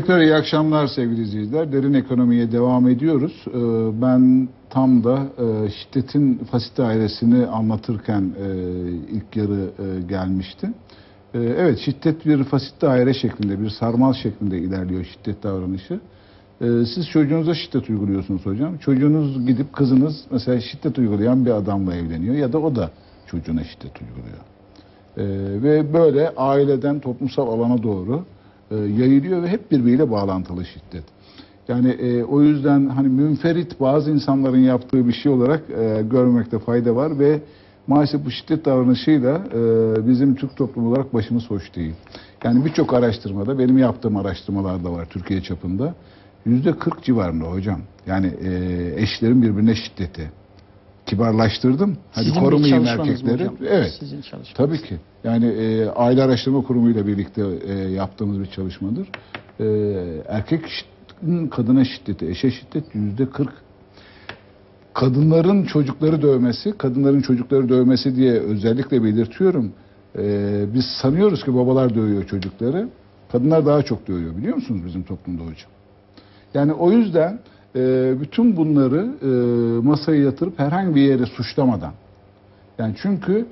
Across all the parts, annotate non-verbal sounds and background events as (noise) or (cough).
Tekrar iyi akşamlar sevgili izleyiciler. Derin ekonomiye devam ediyoruz. Ee, Ben tam da e, şiddetin fasit dairesini anlatırken e, ilk yarı e, gelmişti. E, Evet şiddet bir fasit daire şeklinde, bir sarmal şeklinde ilerliyor şiddet davranışı. E, Siz çocuğunuza şiddet uyguluyorsunuz hocam. Çocuğunuz gidip kızınız mesela şiddet uygulayan bir adamla evleniyor ya da o da çocuğuna şiddet uyguluyor. Ee, ve böyle aileden toplumsal alana doğru e, yayılıyor ve hep birbiriyle bağlantılı şiddet. Yani e, o yüzden hani münferit bazı insanların yaptığı bir şey olarak e, görmekte fayda var ve maalesef bu şiddet davranışıyla e, bizim Türk toplumu olarak başımız hoş değil. Yani birçok araştırmada benim yaptığım araştırmalarda var Türkiye çapında yüzde 40 civarında hocam. Yani e, eşlerin birbirine şiddeti. Kibarlaştırdım. Hadi Sizin korumayayım erkekleri. hocam? Evet. Sizin. Tabii ki. Yani e, Aile Araştırma Kurumu ile birlikte e, yaptığımız bir çalışmadır. E, erkek kadına şiddeti, eşe şiddet yüzde 40. Kadınların çocukları dövmesi, kadınların çocukları dövmesi diye özellikle belirtiyorum. E, biz sanıyoruz ki babalar dövüyor çocukları. Kadınlar daha çok dövüyor biliyor musunuz bizim toplumda hocam? Yani o yüzden e, bütün bunları e, masaya yatırıp herhangi bir yere suçlamadan. Yani çünkü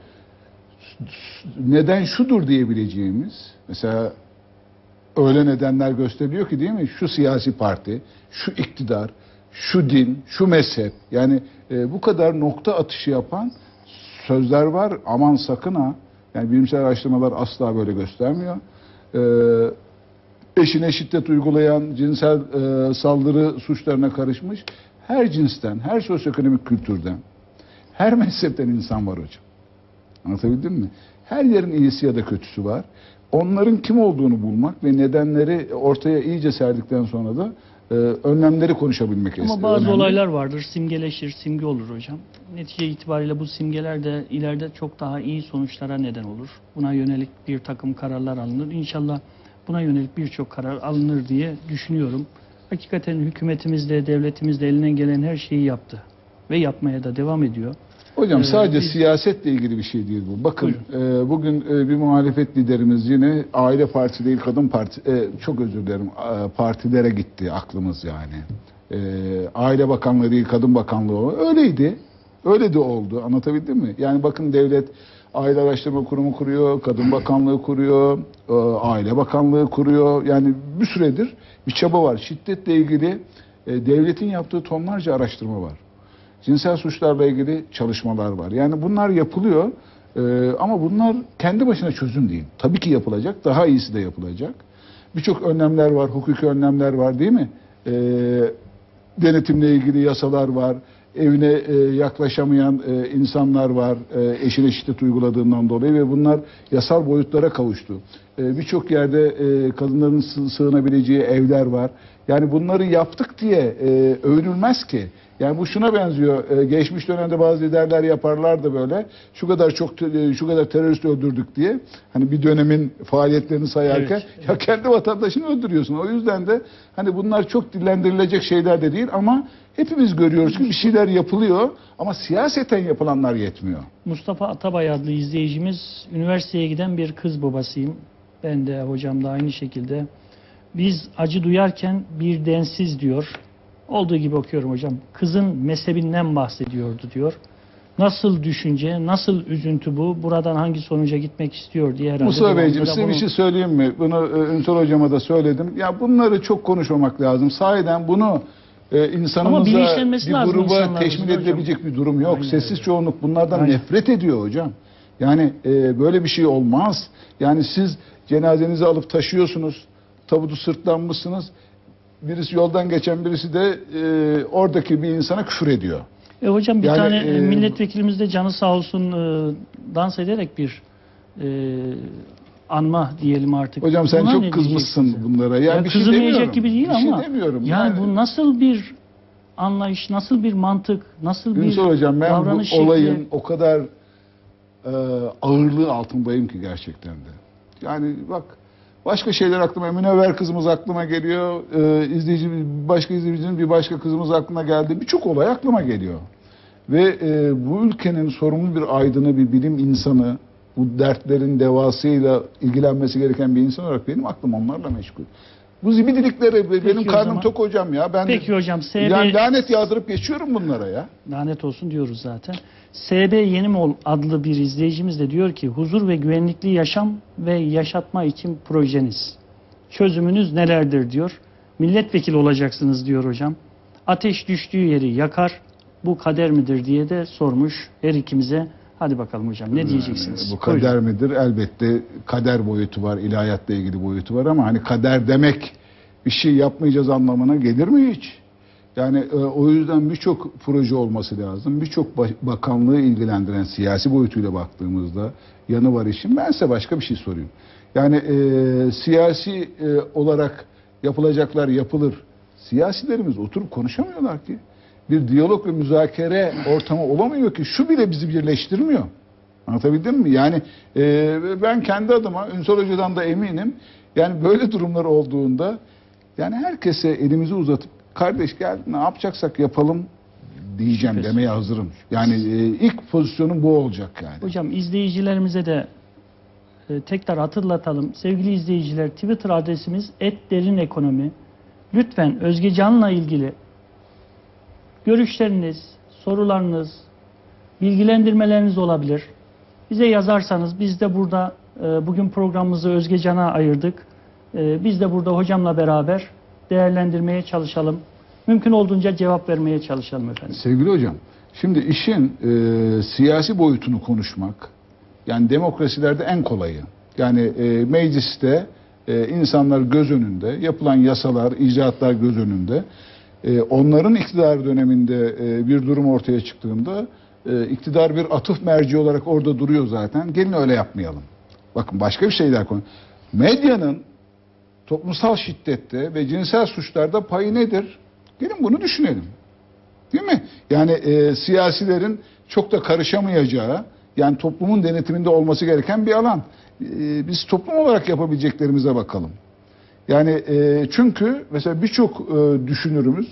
neden şudur diyebileceğimiz mesela öyle nedenler gösteriliyor ki değil mi? Şu siyasi parti, şu iktidar, şu din, şu mezhep yani e, bu kadar nokta atışı yapan sözler var. Aman sakın ha. Yani bilimsel araştırmalar asla böyle göstermiyor. E, eşine şiddet uygulayan, cinsel e, saldırı suçlarına karışmış her cinsten, her sosyoekonomik kültürden, her mezhepten insan var hocam. Anlatabildim mi? Her yerin iyisi ya da kötüsü var. Onların kim olduğunu bulmak ve nedenleri ortaya iyice serdikten sonra da e, önlemleri konuşabilmek Ama bazı önemli. olaylar vardır. Simgeleşir, simge olur hocam. Netice itibariyle bu simgeler de ileride çok daha iyi sonuçlara neden olur. Buna yönelik bir takım kararlar alınır. İnşallah buna yönelik birçok karar alınır diye düşünüyorum. Hakikaten hükümetimiz de devletimiz de elinden gelen her şeyi yaptı. Ve yapmaya da devam ediyor. Hocam Ee, sadece biz- siyasetle ilgili bir şey değil bu. Bakın e, bugün e, bir muhalefet liderimiz yine aile parti değil kadın parti e, çok özür dilerim e, partilere gitti aklımız yani. E, aile bakanlığı değil kadın bakanlığı öyleydi. Öyle de oldu. Anlatabildim mi? Yani bakın devlet aile araştırma kurumu kuruyor, kadın bakanlığı kuruyor, e, aile bakanlığı kuruyor. Yani bir süredir bir çaba var. Şiddetle ilgili e, devletin yaptığı tonlarca araştırma var. Cinsel suçlarla ilgili çalışmalar var. Yani bunlar yapılıyor Ee, ama bunlar kendi başına çözüm değil. Tabii ki yapılacak, daha iyisi de yapılacak. Birçok önlemler var, hukuki önlemler var değil mi? Denetimle ilgili yasalar var. Evine e, yaklaşamayan e, insanlar var e, eşine şiddet uyguladığından dolayı ve bunlar yasal boyutlara kavuştu. E, Birçok yerde e, kadınların sı- sığınabileceği evler var. Yani bunları yaptık diye e, övünülmez ki. Yani bu şuna benziyor. e, geçmiş dönemde bazı liderler yaparlardı böyle. Şu kadar çok e, şu kadar terörist öldürdük diye. Hani bir dönemin faaliyetlerini sayarken Evet, ya kendi vatandaşını öldürüyorsun. O yüzden de hani bunlar çok dillendirilecek şeyler de değil ama hepimiz görüyoruz ki bir şeyler yapılıyor ama siyaseten yapılanlar yetmiyor. Mustafa Atabay adlı izleyicimiz üniversiteye giden bir kız babasıyım. Ben de hocam da aynı şekilde. Biz acı duyarken bir densiz diyor. Olduğu gibi okuyorum hocam. Kızın mezhebinden bahsediyordu diyor. Nasıl düşünce, nasıl üzüntü bu? Buradan hangi sonuca gitmek istiyor diye herhalde. Mustafa Beyciğim size bir şey söyleyeyim mi? Bunu e, Ünsal Hocama da söyledim. Ya bunları çok konuşmamak lazım. Sahiden bunu e, insanımıza bir gruba teşmil hocam. edilebilecek bir durum yok. Aynen Sessiz öyle. çoğunluk bunlardan Aynen. nefret ediyor hocam. Yani e, böyle bir şey olmaz. Yani siz cenazenizi alıp taşıyorsunuz. Tabutu sırtlanmışsınız. Birisi yoldan geçen birisi de e, oradaki bir insana küfür ediyor. E hocam bir Yani, tane e, milletvekilimiz de canı sağ olsun e, dans ederek bir e, anma diyelim artık. Hocam sen Buna çok kızmışsın bunlara. Ya, Ya bir şey kızılmayacak demiyorum. gibi değil bir şey ama demiyorum. yani, bu nasıl bir anlayış, nasıl bir mantık, nasıl bir Ünsal Hocam ben bu davranış olayın şekli? o kadar e, ağırlığı altındayım ki gerçekten de. Yani bak başka şeyler aklıma, Münevver kızımız aklıma geliyor. E, izleyici, başka izleyicinin bir başka kızımız aklına geldi. Birçok olay aklıma geliyor. Ve e, bu ülkenin sorumlu bir aydını, bir bilim insanı, bu dertlerin devasıyla ilgilenmesi gereken bir insan olarak benim aklım onlarla meşgul. Bu zibidiliklere benim o karnım zaman. tok hocam ya. Ben Peki hocam SB yani lanet yağdırıp geçiyorum bunlara ya. lanet olsun diyoruz zaten. SB Yenimol adlı bir izleyicimiz de diyor ki huzur ve güvenlikli yaşam ve yaşatma için projeniz. Çözümünüz nelerdir diyor. Milletvekili olacaksınız diyor hocam. Ateş düştüğü yeri yakar. Bu kader midir diye de sormuş her ikimize. Hadi bakalım hocam ne diyeceksiniz? Yani bu kader Buyurun. midir? Elbette kader boyutu var, ilahiyatla ilgili boyutu var ama hani kader demek bir şey yapmayacağız anlamına gelir mi hiç? Yani e, o yüzden birçok proje olması lazım. Birçok ba- bakanlığı ilgilendiren siyasi boyutuyla baktığımızda yanı var işin. Ben size başka bir şey sorayım. Yani e, siyasi e, olarak yapılacaklar yapılır. Siyasilerimiz oturup konuşamıyorlar ki. Bir diyalog ve müzakere ortamı olamıyor ki. Şu bile bizi birleştirmiyor. Anlatabildim mi? Yani e, ben kendi adıma Ünsal Hoca'dan da eminim. Yani böyle durumlar olduğunda yani herkese elimizi uzatıp kardeş gel ne yapacaksak yapalım diyeceğim Şüphesiz. demeye hazırım. Yani e, ilk pozisyonum bu olacak yani. Hocam izleyicilerimize de e, tekrar hatırlatalım. Sevgili izleyiciler Twitter adresimiz @derinekonomi. Lütfen Özge Can'la ilgili görüşleriniz, sorularınız, bilgilendirmeleriniz olabilir. Bize yazarsanız biz de burada e, bugün programımızı Özge Can'a ayırdık. E, Biz de burada hocamla beraber değerlendirmeye çalışalım. Mümkün olduğunca cevap vermeye çalışalım efendim. Sevgili hocam, şimdi işin e, siyasi boyutunu konuşmak, yani demokrasilerde en kolayı. Yani e, mecliste e, insanlar göz önünde, yapılan yasalar, icraatlar göz önünde. E, onların iktidar döneminde e, bir durum ortaya çıktığında e, iktidar bir atıf merci olarak orada duruyor zaten. Gelin öyle yapmayalım. Bakın başka bir şeyler konu. Medyanın toplumsal şiddette ve cinsel suçlarda payı nedir? Gelin bunu düşünelim. Değil mi? Yani e, siyasilerin çok da karışamayacağı, yani toplumun denetiminde olması gereken bir alan. E, biz toplum olarak yapabileceklerimize bakalım. Yani e, çünkü mesela birçok e, düşünürümüz,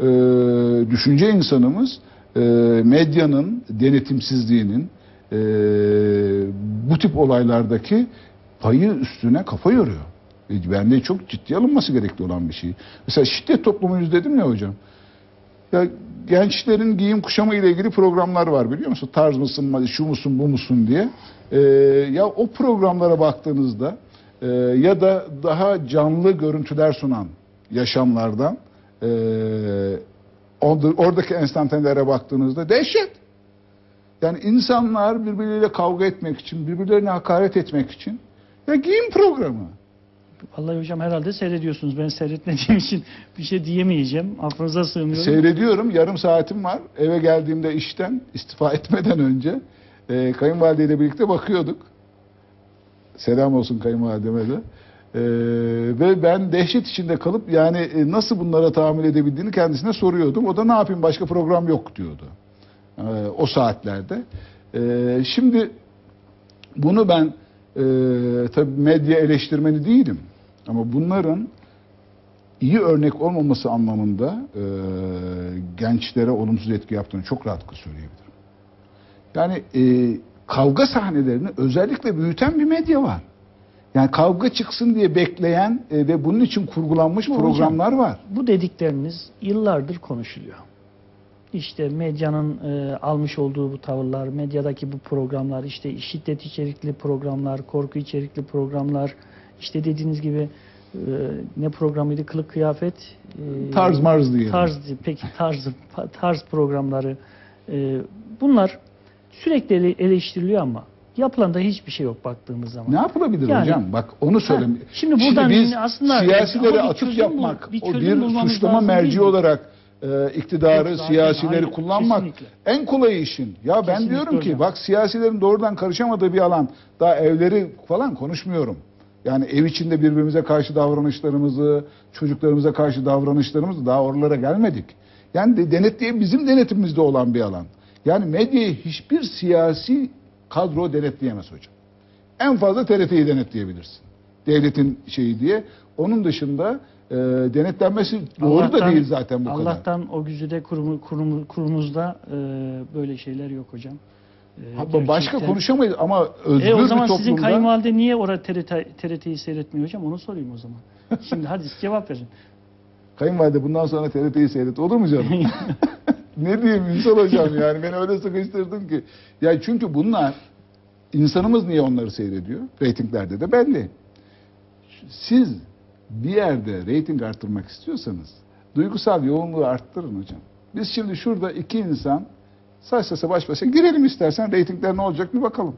e, düşünce insanımız e, medyanın denetimsizliğinin e, bu tip olaylardaki payı üstüne kafa yoruyor. E, bence çok ciddi alınması gerekli olan bir şey. Mesela şiddet toplumuyuz dedim ya hocam. Ya gençlerin giyim kuşamı ile ilgili programlar var biliyor musun? Tarz mısın, şu musun, bu musun diye. Ee, ya o programlara baktığınızda e, ya da daha canlı görüntüler sunan yaşamlardan e, orada- oradaki enstantanelere baktığınızda dehşet. Yani insanlar birbirleriyle kavga etmek için, birbirlerine hakaret etmek için ya giyim programı. Vallahi hocam herhalde seyrediyorsunuz. Ben seyretmediğim (laughs) için bir şey diyemeyeceğim. Affınıza sığınıyorum. Seyrediyorum. Yarım saatim var. Eve geldiğimde işten istifa (laughs) etmeden önce e, kayınvalideyle birlikte bakıyorduk. Selam olsun kayınvalideme de. E, ve ben dehşet içinde kalıp yani e, nasıl bunlara tahammül edebildiğini kendisine soruyordum. O da ne yapayım başka program yok diyordu. E, o saatlerde. E, şimdi bunu ben e, tabii medya eleştirmeni değilim. Ama bunların iyi örnek olmaması anlamında e, gençlere olumsuz etki yaptığını çok rahatlıkla söyleyebilirim. Yani e, kavga sahnelerini özellikle büyüten bir medya var. Yani kavga çıksın diye bekleyen e, ve bunun için kurgulanmış Bu programlar var. Bu dedikleriniz yıllardır konuşuluyor. İşte medyanın e, almış olduğu bu tavırlar, medyadaki bu programlar, işte şiddet içerikli programlar, korku içerikli programlar, işte dediğiniz gibi e, ne programıydı? Kılık kıyafet. e, Tarz marz diyelim. Tarz, peki tarz, tarz programları. e, bunlar sürekli ele- eleştiriliyor ama yapılan da hiçbir şey yok baktığımız zaman. Ne yapılabilir Yani- hocam? Bak onu söyle. Ha, şimdi buradan biz aslında- ama bir atıf çözüm bul- yapmak, bir o çözüm bir bulmamız suçlama lazım değil merci mi? olarak e, iktidarı, Evet, zaten siyasileri hayır, kullanmak kesinlikle. en kolay işin. Ya ben Kesinlikle diyorum ki hocam. bak siyasilerin doğrudan karışamadığı bir alan. Daha evleri falan konuşmuyorum. Yani ev içinde birbirimize karşı davranışlarımızı, çocuklarımıza karşı davranışlarımızı daha oralara gelmedik. Yani de, denetleyen bizim denetimimizde olan bir alan. Yani medyayı hiçbir siyasi kadro denetleyemez hocam. En fazla TRT'yi denetleyebilirsin. Devletin şeyi diye. Onun dışında e, denetlenmesi doğru da değil zaten bu kadar. Allah'tan o güzide kurumu, kurumu, kurumuzda e, böyle şeyler yok hocam. E, Ha, Başka konuşamayız ama özgür E o bir zaman toplumda... sizin kayınvalide niye orada TRT, TRT'yi seyretmiyor hocam? Onu sorayım o zaman. Şimdi hadi cevap verin. Kayınvalide bundan sonra TRT'yi seyret olur mu canım? (laughs) ne diyeyim Ünsal hocam yani beni öyle sıkıştırdın ki. Ya çünkü bunlar insanımız niye onları seyrediyor? Reytinglerde de belli. Siz bir yerde reyting arttırmak istiyorsanız duygusal yoğunluğu arttırın hocam. Biz şimdi şurada iki insan saç sasa baş başa girelim istersen reytingler ne olacak bir bakalım.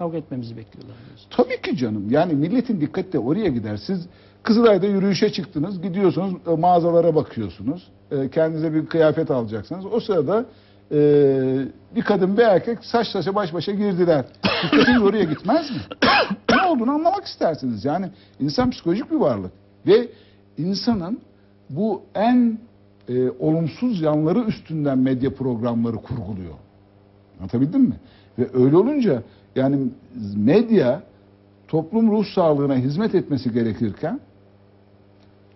Kavga etmemizi bekliyorlar. Tabii ki canım. Yani milletin dikkati de oraya gider. Siz Kızılay'da yürüyüşe çıktınız. Gidiyorsunuz e, mağazalara bakıyorsunuz. E, kendinize bir kıyafet alacaksınız. O sırada e, bir kadın bir erkek saç saça baş başa girdiler. (coughs) Dikkatiniz oraya gitmez mi? (coughs) ne olduğunu anlamak istersiniz. Yani insan psikolojik bir varlık. Ve insanın bu en e, olumsuz yanları üstünden medya programları kurguluyor. Anlatabildim mi? Ve öyle olunca yani medya toplum ruh sağlığına hizmet etmesi gerekirken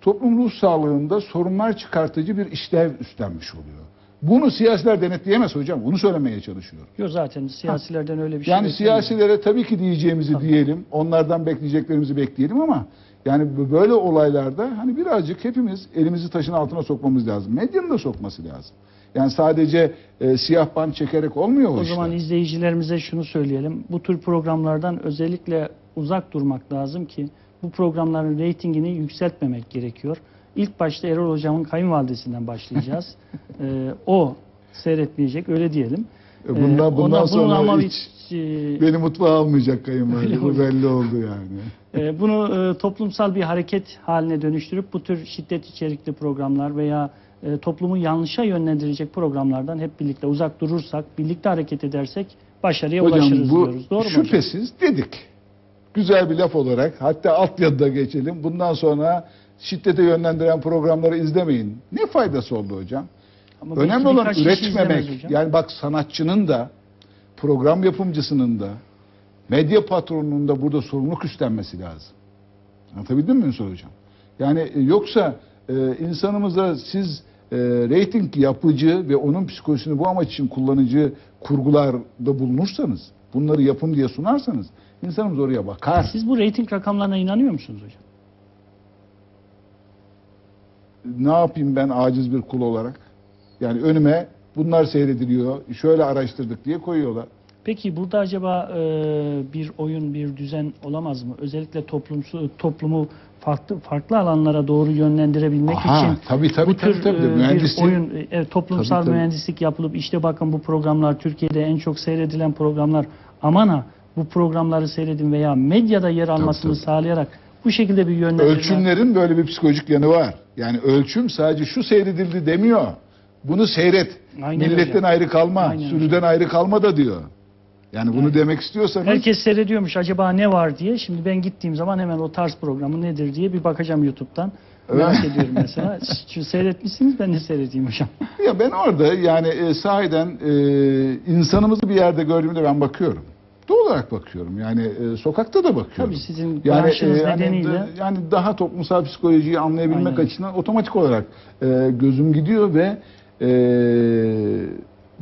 toplum ruh sağlığında sorunlar çıkartıcı bir işlev üstlenmiş oluyor. Bunu siyasiler denetleyemez hocam. Bunu söylemeye çalışıyorum. Yok zaten siyasilerden öyle bir şey Yani siyasilere tabii ki diyeceğimizi diyelim. Onlardan bekleyeceklerimizi bekleyelim ama yani böyle olaylarda hani birazcık hepimiz elimizi taşın altına sokmamız lazım. Medyanın da sokması lazım. Yani sadece e, siyah bant çekerek olmuyor o, O işler. zaman izleyicilerimize şunu söyleyelim. Bu tür programlardan özellikle uzak durmak lazım ki bu programların reytingini yükseltmemek gerekiyor. İlk başta Erol Hocam'ın kayınvalidesinden başlayacağız. Ee, (laughs) o seyretmeyecek öyle diyelim. E, bundan- Ee, bundan ona- sonra ama hiç bir- e, Beni mutfağa almayacak kayınvalide. Bu belli oldu yani. e, bunu e, toplumsal bir hareket haline dönüştürüp bu tür şiddet içerikli programlar veya e, toplumu yanlışa yönlendirecek programlardan hep birlikte uzak durursak, birlikte hareket edersek başarıya ulaşırız Hocam bu diyoruz. Doğru mu hocam? şüphesiz dedik. Güzel bir laf olarak hatta altyazıda geçelim. Bundan sonra şiddete yönlendiren programları izlemeyin. Ne faydası oldu hocam? Ama Önemli olan üretmemek. Yani bak sanatçının da program yapımcısının da medya patronunun da burada sorumluluk üstlenmesi lazım. Anlatabildim mi Ünsal Hocam? Yani e, yoksa e, insanımıza siz e, reyting yapıcı ve onun psikolojisini bu amaç için kullanıcı kurgularda bulunursanız, bunları yapın diye sunarsanız insanımız oraya bakar. Siz bu reyting rakamlarına inanıyor musunuz hocam? ne yapayım ben aciz bir kul olarak? Yani önüme bunlar seyrediliyor, şöyle araştırdık diye koyuyorlar. Peki burada acaba e, bir oyun, bir düzen olamaz mı? Özellikle toplumsu, toplumu farklı farklı alanlara doğru yönlendirebilmek Aha, için tabii, tabii, bu tür tabii, tabii. e, bir Mühendisliğin- oyun, e, evet, toplumsal Tabii, tabii. mühendislik yapılıp işte bakın bu programlar Türkiye'de en çok seyredilen programlar aman ha bu programları seyredin veya medyada yer almasını tabii. sağlayarak bu şekilde bir yönlendirme. Ölçümlerin böyle bir psikolojik yanı var. Yani ölçüm sadece şu seyredildi demiyor. Bunu seyret. Aynen Milletten hocam. ayrı kalma, Aynen sürüden ayrı kalma da diyor. Yani bunu Aynen. demek istiyorsanız Herkes seyrediyormuş acaba ne var diye. Şimdi ben gittiğim zaman hemen o tarz programı nedir diye bir bakacağım YouTube'dan. Merak ediyorum mesela. (laughs) Çünkü seyretmişsiniz ben de seyredeyim hocam. ya ben orada yani e, sahiden e, insanımızı bir yerde gördüğümde ben bakıyorum. Doğal olarak bakıyorum. Yani e, sokakta da bakıyorum. Tabii sizin Yani, e, hani nedeniyle da- yani daha toplumsal psikolojiyi anlayabilmek Aynen. açısından otomatik olarak e, gözüm gidiyor ve e,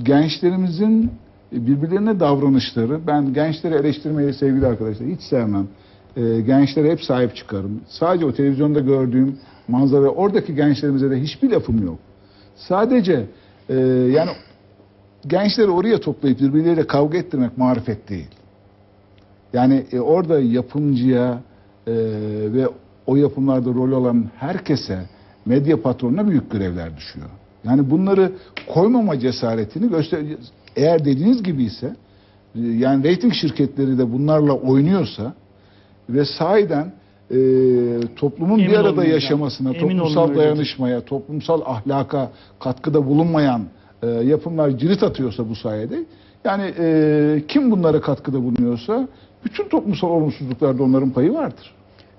gençlerimizin birbirlerine davranışları ben gençleri eleştirmeyi sevgili arkadaşlar hiç sevmem. E, gençlere hep sahip çıkarım. Sadece o televizyonda gördüğüm manzara oradaki gençlerimize de hiçbir lafım yok. Sadece e, yani gençleri oraya toplayıp birbirleriyle kavga ettirmek marifet değil. Yani e, orada yapımcıya e, ve o yapımlarda rol alan herkese medya patronuna büyük görevler düşüyor. Yani bunları koymama cesaretini göster. Eğer dediğiniz gibi ise e, yani reyting şirketleri de bunlarla oynuyorsa ve sahiden e, toplumun Emin bir arada yaşamasına, Emin toplumsal öyle dayanışmaya, toplumsal ahlaka katkıda bulunmayan e, yapımlar cirit atıyorsa bu sayede yani e, kim bunlara katkıda bulunuyorsa bütün toplumsal olumsuzluklarda onların payı vardır.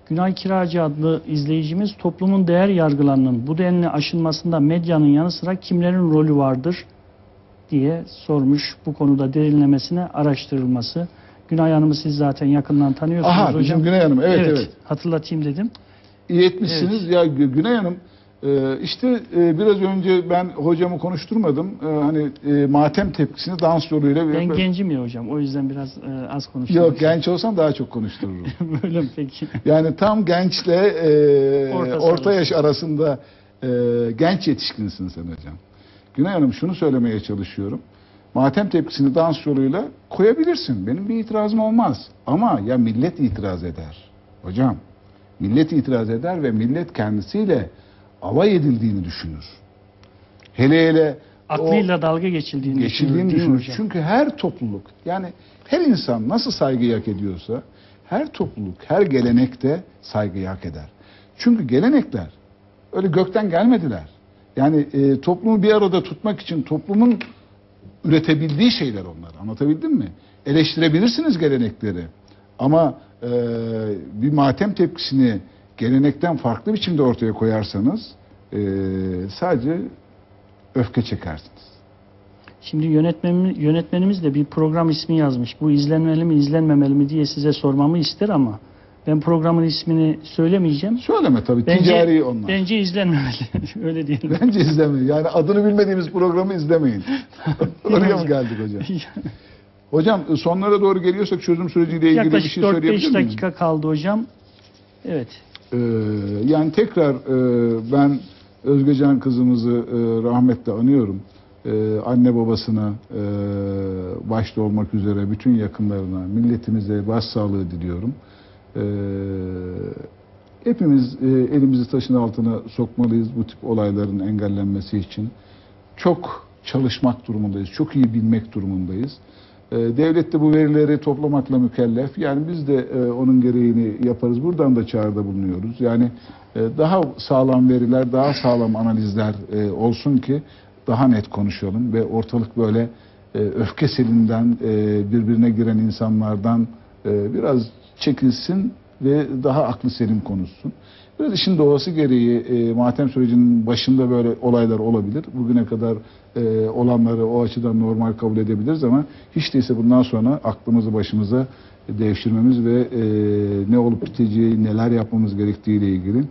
Günay Kiracı adlı izleyicimiz toplumun değer yargılarının bu denli aşılmasında medyanın yanı sıra kimlerin rolü vardır diye sormuş. Bu konuda derinlemesine araştırılması. Günay Hanım'ı siz zaten yakından tanıyorsunuz Aha hocam. bizim Güney Hanım evet evet. Hatırlatayım dedim. İyi etmişsiniz ya Gü- Güney Hanım Ee, işte e, biraz önce ben hocamı konuşturmadım. Ee, hani e, matem tepkisini dans yoluyla... Ben gencim ya hocam. O yüzden biraz e, az konuştum. Yok genç olsam daha çok konuştururum. (laughs) Böyle mi peki? Yani tam gençle e, orta arası. yaş arasında e, genç yetişkinsin sen hocam. Günay Hanım şunu söylemeye çalışıyorum. Matem tepkisini dans yoluyla koyabilirsin. Benim bir itirazım olmaz. Ama ya millet itiraz eder. Hocam millet itiraz eder ve millet kendisiyle alay edildiğini düşünür. Hele hele Aklıyla dalga geçildiğini, geçildiğini düşünür. hocam? Çünkü her topluluk yani her insan nasıl saygıyı hak ediyorsa her topluluk, her gelenekte saygıyı hak eder. Çünkü gelenekler öyle gökten gelmediler. Yani e, toplumu bir arada tutmak için toplumun üretebildiği şeyler onlar. Anlatabildim mi? Eleştirebilirsiniz gelenekleri. Ama e, bir matem tepkisini gelenekten farklı biçimde ortaya koyarsanız e, sadece öfke çekersiniz. Şimdi yönetmenimiz, yönetmenimiz de bir program ismi yazmış. Bu izlenmeli mi izlenmemeli mi diye size sormamı ister ama ben programın ismini söylemeyeceğim. Söyleme tabii Bence, ticari onlar. bence izlenmemeli. (laughs) Öyle diyelim. Bence izlemeyin. Yani adını bilmediğimiz programı izlemeyin. (laughs) Oraya mı geldik hocam? (laughs) Hocam sonlara doğru geliyorsak çözüm süreciyle ilgili bir Yaklaşık şey söyleyebilir 4-5 miyim? dakika kaldı hocam. Evet. Ee, yani tekrar e, ben Özgecan kızımızı e, rahmetle anıyorum. Ee, anne babasına e, başta olmak üzere bütün yakınlarına, milletimize başsağlığı diliyorum. Ee, hepimiz e, elimizi taşın altına sokmalıyız bu tip olayların engellenmesi için. Çok çalışmak durumundayız, çok iyi bilmek durumundayız. Ee, Devlet de bu verileri toplamakla mükellef. Yani biz de e, onun gereğini yaparız. Buradan da çağrıda bulunuyoruz. Yani e, daha sağlam veriler, daha sağlam analizler e, olsun ki daha net konuşalım ve ortalık böyle e, öfke selinden e, birbirine giren insanlardan e, biraz çekilsin ve daha aklı selim konuşsun. Biraz işin doğası gereği e, matem sürecinin başında böyle olaylar olabilir. Bugüne kadar e, olanları o açıdan normal kabul edebiliriz ama hiç değilse bundan sonra aklımızı başımıza devşirmemiz ve e, ne olup biteceği, neler yapmamız gerektiği ile ilgili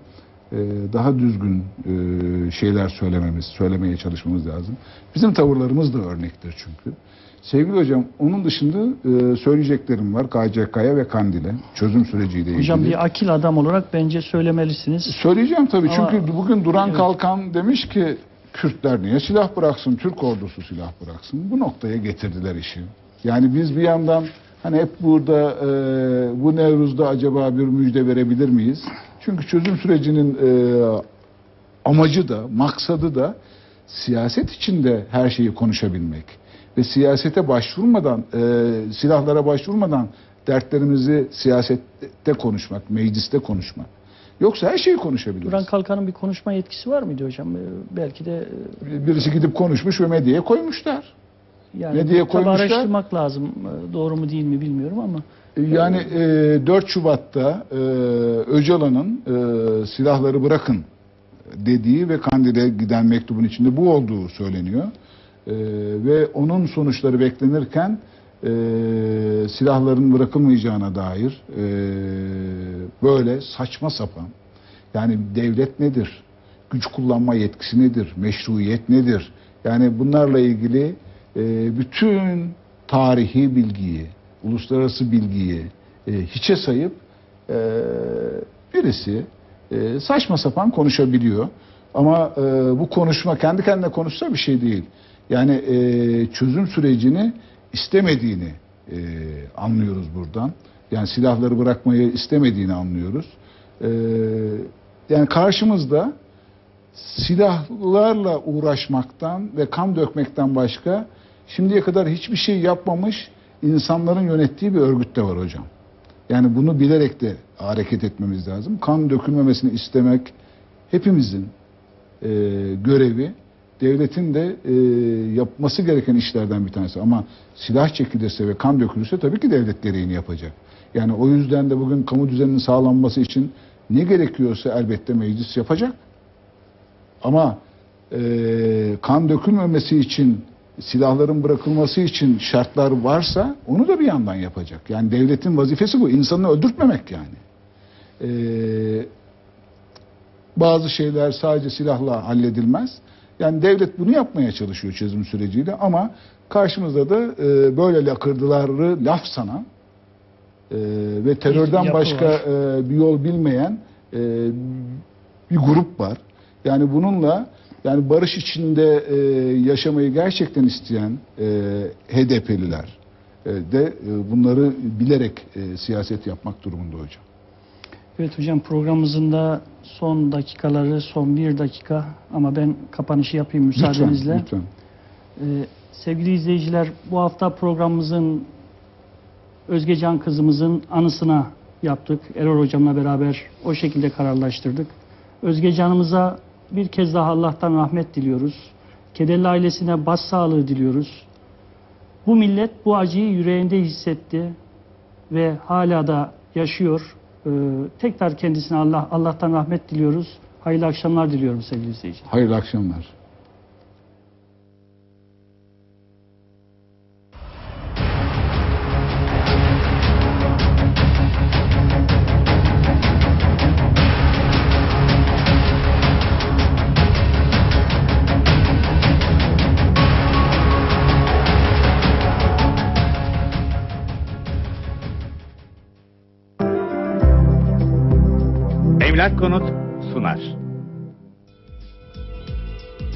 e, daha düzgün e, şeyler söylememiz, söylemeye çalışmamız lazım. Bizim tavırlarımız da örnektir çünkü. Sevgili hocam, onun dışında e, söyleyeceklerim var KCK'ya ve Kandil'e çözüm süreciyle ilgili. Hocam bir akil adam olarak bence söylemelisiniz. Söyleyeceğim tabii Ama- çünkü bugün Duran Evet. Kalkan demiş ki Kürtler niye silah bıraksın, Türk ordusu silah bıraksın. Bu noktaya getirdiler işi. Yani biz bir yandan hani hep burada e, bu Nevruz'da acaba bir müjde verebilir miyiz? Çünkü çözüm sürecinin e, amacı da, maksadı da siyaset içinde her şeyi konuşabilmek. Ve siyasete başvurmadan, e, silahlara başvurmadan dertlerimizi siyasette konuşmak, mecliste konuşmak. Yoksa her şeyi konuşabiliriz. Duran Kalkan'ın bir konuşma yetkisi var mıydı hocam? Ee, Belki de e, Birisi gidip konuşmuş ve medyaya koymuşlar. yani tabii koymuşlar? araştırmak lazım. Ee, Doğru mu değil mi bilmiyorum ama Yani e, 4 Şubat'ta e, Öcalan'ın e, silahları bırakın dediği ve Kandil'e giden mektubun içinde bu olduğu söyleniyor. E, ve onun sonuçları beklenirken e, silahların bırakılmayacağına dair e, böyle saçma sapan yani devlet nedir? Güç kullanma yetkisi nedir? Meşruiyet nedir? Yani bunlarla ilgili e, bütün tarihi bilgiyi, uluslararası bilgiyi e, hiçe sayıp e, birisi e, saçma sapan konuşabiliyor. Ama e, bu konuşma kendi kendine konuşsa bir şey değil. Yani e, çözüm sürecini istemediğini e, anlıyoruz buradan. Yani silahları bırakmayı istemediğini anlıyoruz. E, yani karşımızda silahlarla uğraşmaktan ve kan dökmekten başka şimdiye kadar hiçbir şey yapmamış insanların yönettiği bir örgüt de var hocam. Yani bunu bilerek de hareket etmemiz lazım. Kan dökülmemesini istemek hepimizin e, görevi. Devletin de e, yapması gereken işlerden bir tanesi. Ama silah çekilirse ve kan dökülürse tabii ki devlet gereğini yapacak. Yani o yüzden de bugün kamu düzeninin sağlanması için ne gerekiyorsa elbette meclis yapacak. Ama e, kan dökülmemesi için silahların bırakılması için şartlar varsa onu da bir yandan yapacak. Yani devletin vazifesi bu. İnsanı öldürtmemek yani. E, Bazı şeyler sadece silahla halledilmez. Yani devlet bunu yapmaya çalışıyor çözüm süreciyle ama karşımızda da e, böyle lakırdıları laf sanan e, ve terörden yapı başka var. e, bir yol bilmeyen e, bir grup var. Yani bununla yani barış içinde e, yaşamayı gerçekten isteyen e, HDP'liler e, de e, bunları bilerek e, siyaset yapmak durumunda hocam. Evet hocam programımızın da son dakikaları, son bir dakika ama ben kapanışı yapayım müsaadenizle. Lütfen, lütfen. Ee, sevgili izleyiciler, bu hafta programımızın Özgecan kızımızın anısına yaptık. Erol hocamla beraber o şekilde kararlaştırdık. Özgecan'ımıza bir kez daha Allah'tan rahmet diliyoruz. Kederli ailesine başsağlığı diliyoruz. Bu millet bu acıyı yüreğinde hissetti ve hala da yaşıyor. Ee, tekrar kendisine Allah Allah'tan rahmet diliyoruz. Hayırlı akşamlar diliyorum sevgili izleyiciler. Hayırlı akşamlar.